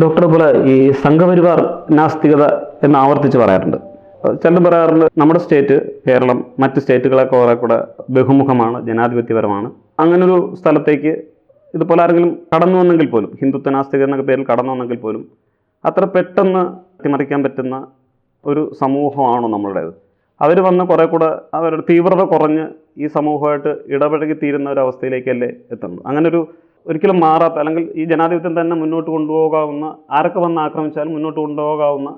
Doctor പോലെ ഈ സംഘപരിവാർ നാസ്തികത എന്ന് ആവർത്തിച്ച് പറയാറുണ്ട്. ചിലർ പറയാറുണ്ട് നമ്മുടെ സ്റ്റേറ്റ് കേരളം മറ്റ് സ്റ്റേറ്റുകളൊക്കെ കുറെ കൂടെ ബഹുമുഖമാണ് ജനാധിപത്യപരമാണ്. അങ്ങനൊരു സ്ഥലത്തേക്ക് ഇതുപോലെ ആരെങ്കിലും കടന്നു വന്നെങ്കിൽ പോലും ഹിന്ദുത്വ നാസ്തികത എന്നൊക്കെ പേരിൽ കടന്നു വന്നെങ്കിൽ പോലും അത്ര പെട്ടെന്ന് അട്ടിമറിക്കാൻ പറ്റുന്ന ഒരു സമൂഹമാണോ നമ്മളുടേത്? അവർ വന്ന് കുറെ കൂടെ അവരുടെ തീവ്രത കുറഞ്ഞ് ഈ സമൂഹമായിട്ട് ഇടപഴകി തീരുന്ന ഒരു അവസ്ഥയിലേക്കല്ലേ എത്തുന്നത്? അങ്ങനൊരു ഒരിക്കലും മാറാത്ത അല്ലെങ്കിൽ ഈ ജനാധിപത്യം തന്നെ മുന്നോട്ട് കൊണ്ടുപോകാവുന്ന ആരൊക്കെ വന്ന് ആക്രമിച്ചാലും മുന്നോട്ട് കൊണ്ടുപോകാവുന്ന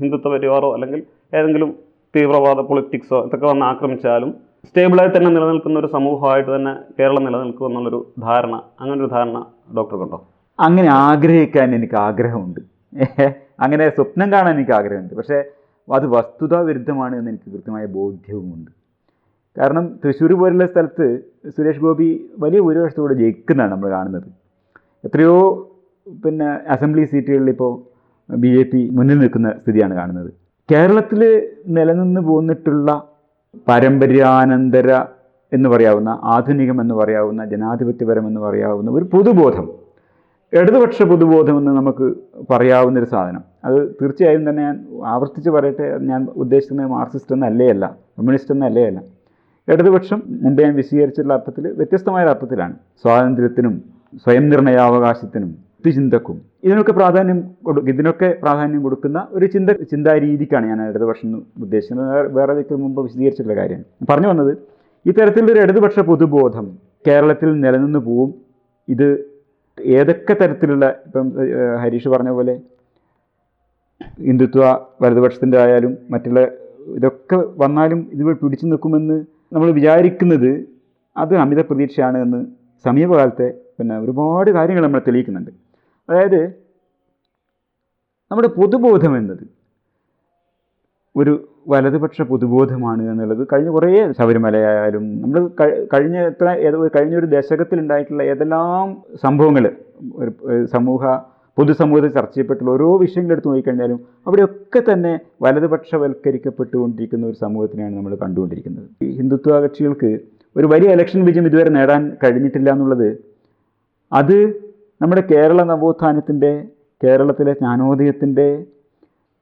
ഹിന്ദുത്വ പരിവാറോ അല്ലെങ്കിൽ ഏതെങ്കിലും തീവ്രവാദ പൊളിറ്റിക്സോ ഇതൊക്കെ വന്ന് ആക്രമിച്ചാലും സ്റ്റേബിളായി തന്നെ നിലനിൽക്കുന്ന ഒരു സമൂഹമായിട്ട് തന്നെ കേരളം നിലനിൽക്കും എന്നുള്ളൊരു ധാരണ അങ്ങനെ ഒരു ധാരണ ഡോക്ടർക്കുണ്ടോ അങ്ങനെ ആഗ്രഹിക്കാൻ എനിക്ക് ആഗ്രഹമുണ്ട്. അങ്ങനെ സ്വപ്നം കാണാൻ എനിക്ക് ആഗ്രഹമുണ്ട്. പക്ഷേ അത് വസ്തുതാ വിരുദ്ധമാണ് എന്ന് എനിക്ക് കൃത്യമായ ബോധ്യവുമുണ്ട്. കാരണം തൃശ്ശൂർ പോലുള്ള സ്ഥലത്ത് സുരേഷ് ഗോപി വലിയ ഭൂരിപക്ഷത്തോടെ ജയിക്കുന്നതാണ് നമ്മൾ കാണുന്നത്. എത്രയോ പിന്നെ അസംബ്ലി സീറ്റുകളിൽ ഇപ്പോൾ ബി ജെ പി മുന്നിൽ നിൽക്കുന്ന സ്ഥിതിയാണ് കാണുന്നത്. കേരളത്തിൽ നിലനിന്ന് പോന്നിട്ടുള്ള പാരമ്പര്യാനന്തര എന്ന് പറയാവുന്ന ആധുനികം എന്ന് പറയാവുന്ന ജനാധിപത്യപരം എന്ന് പറയാവുന്ന ഒരു പൊതുബോധം ഇടതുപക്ഷ പൊതുബോധം എന്ന് നമുക്ക് പറയാവുന്നൊരു സാധനം. അത് തീർച്ചയായും തന്നെ ഞാൻ ആവർത്തിച്ച് പറയട്ടെ ഞാൻ ഉദ്ദേശിക്കുന്നത് മാർക്സിസ്റ്റ് എന്നല്ലേ അല്ല കമ്മ്യൂണിസ്റ്റ് എന്നല്ലേ അല്ല. ഇടതുപക്ഷം മുമ്പേ ഞാൻ വിശദീകരിച്ചിട്ടുള്ള അർത്ഥത്തിൽ വ്യത്യസ്തമായ അർത്ഥത്തിലാണ്. സ്വാതന്ത്ര്യത്തിനും സ്വയം നിർണയാവകാശത്തിനും യുക്തിചിന്തക്കും. ഇതിനൊക്കെ പ്രാധാന്യം കൊടുക്കും ഇതിനൊക്കെ പ്രാധാന്യം കൊടുക്കുന്ന ഒരു ചിന്ത ചിന്താ രീതിക്കാണ് ഞാൻ ഇടതുപക്ഷം എന്ന് ഉദ്ദേശിക്കുന്നത് വേറെ- ഇതിക്ക് മുമ്പ് വിശദീകരിച്ചിട്ടുള്ള കാര്യമാണ് പറഞ്ഞു വന്നത് ഇത്തരത്തിലൊരു ഇടതുപക്ഷ പൊതുബോധം കേരളത്തിൽ നിലനിന്ന് പോവും. ഇത് ഏതൊക്കെ തരത്തിലുള്ള ഇപ്പം ഹരീഷ് പറഞ്ഞ പോലെ ഹിന്ദുത്വ വലതുപക്ഷത്തിന്റെ ആയാലും മറ്റുള്ള ഇതൊക്കെ വന്നാലും ഇത് പിടിച്ചു നിൽക്കുമെന്ന് നമ്മൾ വിചാരിക്കുന്നത് അത് അമിത പ്രതീക്ഷയാണ് എന്ന് സമീപകാലത്തെ പിന്നെ ഒരുപാട് കാര്യങ്ങൾ നമ്മൾ തെളിയിക്കുന്നുണ്ട്. അതായത് നമ്മുടെ പൊതുബോധം എന്നത് ഒരു വലതുപക്ഷ പൊതുബോധമാണ് എന്നുള്ളത് കഴിഞ്ഞ കുറേ ശബരിമലയായാലും നമ്മൾ കഴിഞ്ഞ എത്ര കഴിഞ്ഞ ഒരു ദശകത്തിലുണ്ടായിട്ടുള്ള ഏതെല്ലാം സംഭവങ്ങൾ ഒരു സമൂഹ പൊതുസമൂഹത്തിൽ ചർച്ച ചെയ്യപ്പെട്ടുള്ള ഓരോ വിഷയങ്ങളെടുത്ത് നോക്കിക്കഴിഞ്ഞാലും അവിടെയൊക്കെ തന്നെ വലതുപക്ഷവൽക്കരിക്കപ്പെട്ടുകൊണ്ടിരിക്കുന്ന ഒരു സമൂഹത്തിനെയാണ് നമ്മൾ കണ്ടുകൊണ്ടിരിക്കുന്നത്. ഈ ഹിന്ദുത്വ കക്ഷികൾക്ക് ഒരു വലിയ ഇലക്ഷൻ വിജയം ഇതുവരെ നേടാൻ കഴിഞ്ഞിട്ടില്ല എന്നുള്ളത് അത് നമ്മുടെ കേരള നവോത്ഥാനത്തിന്റെ കേരളത്തിലെ ജ്ഞാനോദയത്തിന്റെ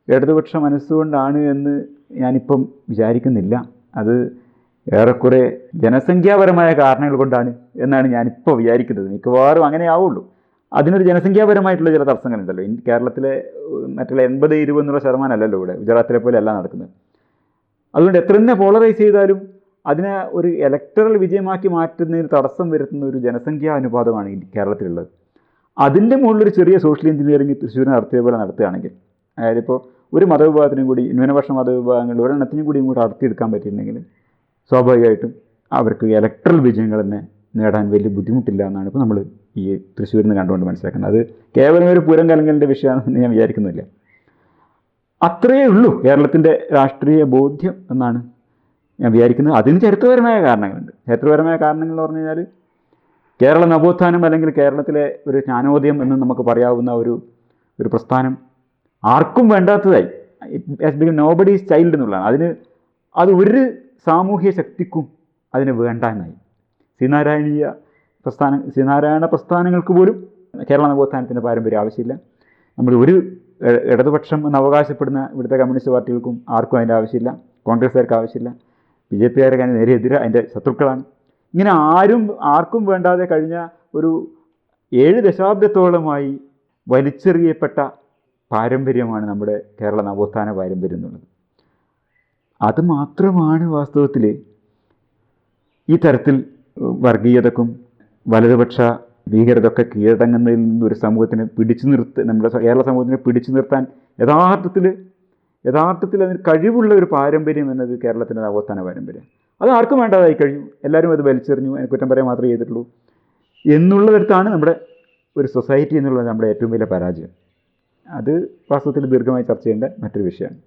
ഇടതുപക്ഷ മനസ്സുകൊണ്ടാണ് എന്ന് ഞാനിപ്പം വിചാരിക്കുന്നില്ല. അത് ഏറെക്കുറെ ജനസംഖ്യാപരമായ കാരണങ്ങൾ കൊണ്ടാണ് എന്നാണ് ഞാനിപ്പോൾ വിചാരിക്കുന്നത്. മിക്കവാറും അങ്ങനെ ആവുള്ളൂ അതിനൊരു ജനസംഖ്യാപരമായിട്ടുള്ള ചില തടസ്സങ്ങളുണ്ടല്ലോ. കേരളത്തിലെ മറ്റുള്ള എൺപത് ഇരുപത് എന്നുള്ള ശതമാനമല്ലല്ലോ ഇവിടെ. ഗുജറാത്തിലെ പോലെ അല്ല നടക്കുന്നത്. അതുകൊണ്ട് എത്ര തന്നെ പോളറൈസ് ചെയ്താലും അതിനെ ഒരു ഇലക്ടറൽ വിജയമാക്കി മാറ്റുന്നതിന് തടസ്സം വരുത്തുന്ന ഒരു ജനസംഖ്യാ അനുപാതമാണ് കേരളത്തിലുള്ളത്. അതിന്റെ മുകളിലൊരു ചെറിയ സോഷ്യൽ എഞ്ചിനീയറിംഗ് തൃശ്ശൂർ നടത്തിയ പോലെ നടത്തുകയാണെങ്കിൽ അതായത് ഇപ്പോൾ ഒരു മതവിഭാഗത്തിനും കൂടി ന്യൂനപക്ഷ മതവിഭാഗങ്ങളിൽ ഒരെണ്ണത്തിനും കൂടി ഇങ്ങോട്ട് നടത്തിയെടുക്കാൻ പറ്റിയിട്ടുണ്ടെങ്കിൽ സ്വാഭാവികമായിട്ടും അവർക്ക് ഇലക്ടറൽ വിജയങ്ങൾ തന്നെ നേടാൻ വലിയ ബുദ്ധിമുട്ടില്ല എന്നാണ് ഇപ്പോൾ നമ്മൾ ഈ തൃശ്ശൂരിൽ നിന്ന് കണ്ടുകൊണ്ട് മനസ്സിലാക്കുന്നത്. അത് കേവലം ഒരു പൂരം കലങ്കലിന്റെ വിഷയമാണെന്ന് ഞാൻ വിചാരിക്കുന്നില്ല. അത്രയേ ഉള്ളൂ കേരളത്തിന്റെ രാഷ്ട്രീയ ബോധ്യം എന്നാണ് ഞാൻ വിചാരിക്കുന്നത്. അതിന് ചരിത്രപരമായ കാരണങ്ങളുണ്ട്. ചരിത്രപരമായ കാരണങ്ങൾ എന്ന് പറഞ്ഞു കഴിഞ്ഞാൽ കേരള നവോത്ഥാനം അല്ലെങ്കിൽ കേരളത്തിലെ ഒരു ജ്ഞാനോദയം എന്ന് നമുക്ക് പറയാവുന്ന ഒരു ഒരു പ്രസ്ഥാനം ആർക്കും വേണ്ടാത്തതായി. It become nobody's child എന്നുള്ളതാണ്. അതിന് അത് ഒരു സാമൂഹ്യ ശക്തിക്കും അതിന് വേണ്ട എന്നായി. ശ്രീനാരായണീയ പ്രസ്ഥാന ശ്രീനാരായണ പ്രസ്ഥാനങ്ങൾക്ക് പോലും കേരള നവോത്ഥാനത്തിന്റെ പാരമ്പര്യം ആവശ്യമില്ല. നമ്മൾ ഒരു ഇടതുപക്ഷം എന്ന് അവകാശപ്പെടുന്ന ഇവിടുത്തെ കമ്മ്യൂണിസ്റ്റ് പാർട്ടികൾക്കും ആർക്കും അതിന്റെ ആവശ്യമില്ല. കോൺഗ്രസ്സുകാർക്ക് ആവശ്യമില്ല. ബി ജെ പിക്കാർക്ക് അതിന് നേരെ എതിരെ അതിന്റെ ശത്രുക്കളാണ്. ഇങ്ങനെ ആരും ആർക്കും വേണ്ടാതെ കഴിഞ്ഞ ഒരു ഏഴ് ദശാബ്ദത്തോളമായി വലിച്ചെറിയപ്പെട്ട പാരമ്പര്യമാണ് നമ്മുടെ കേരള നവോത്ഥാന പാരമ്പര്യം എന്നുള്ളത്. അത് മാത്രമാണ് വാസ്തവത്തിൽ ഈ തരത്തിൽ വർഗീയതക്കും വലതുപക്ഷ ഭീകരതൊക്കെ കീഴടങ്ങുന്നതിൽ നിന്ന് ഒരു സമൂഹത്തിനെ പിടിച്ചു നിർത്ത് നമ്മുടെ കേരള സമൂഹത്തിനെ പിടിച്ചു നിർത്താൻ യഥാർത്ഥത്തിൽ യഥാർത്ഥത്തിൽ അതിന് കഴിവുള്ള ഒരു പാരമ്പര്യം എന്നത് കേരളത്തിന്റെ നവോത്ഥാന പാരമ്പര്യം. അത് ആർക്കും വേണ്ടതായി കഴിഞ്ഞു എല്ലാവരും അത് വലിച്ചെറിഞ്ഞു. അതിന് കുറ്റം പറയാൻ മാത്രമേ ചെയ്തിട്ടുള്ളൂ. എന്നുള്ളിടത്താണ് നമ്മുടെ ഒരു സൊസൈറ്റി എന്നുള്ളത് നമ്മുടെ ഏറ്റവും വലിയ പരാജയം. അത് വാസ്തവത്തിൽ ദീർഘമായി ചർച്ച ചെയ്യേണ്ട മറ്റൊരു വിഷയമാണ്.